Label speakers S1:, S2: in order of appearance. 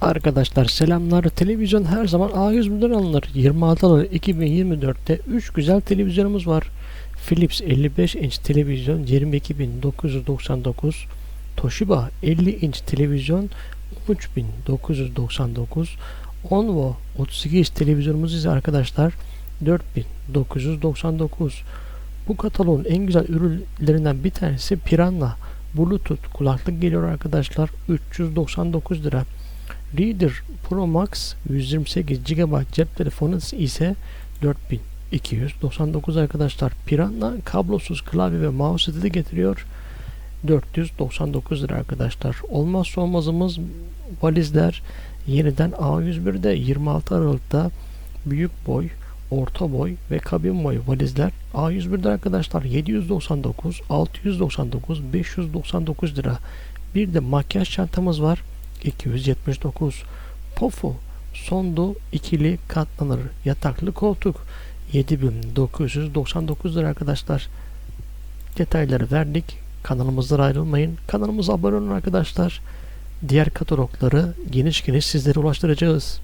S1: Arkadaşlar selamlar. Televizyon her zaman A101'den alınır. 26 Aralık 2024'te 3 güzel televizyonumuz var. Philips 55 inç televizyon 22.999, Toshiba 50 inç televizyon 13.999, Onvo 32 inç televizyonumuz ise arkadaşlar 4.999. Bu kataloğun en güzel ürünlerinden bir tanesi Piranha Bluetooth kulaklık geliyor arkadaşlar 399 lira. Reader Pro Max 128 GB cep telefonu ise 4299 arkadaşlar. Piranha kablosuz klavye ve mouse seti getiriyor. 499 lira arkadaşlar. Olmazsa olmazımız valizler yeniden A101'de 26 Aralık'ta büyük boy, orta boy ve kabin boy valizler A101'de arkadaşlar 799, 699, 599 lira. Bir de makyaj çantamız var. 279 Pofu Sondu ikili katlanır yataklı koltuk 7999 lira arkadaşlar. Detayları verdik. Kanalımızdan ayrılmayın. Kanalımıza abone olun arkadaşlar. Diğer katalogları geniş geniş sizlere ulaştıracağız.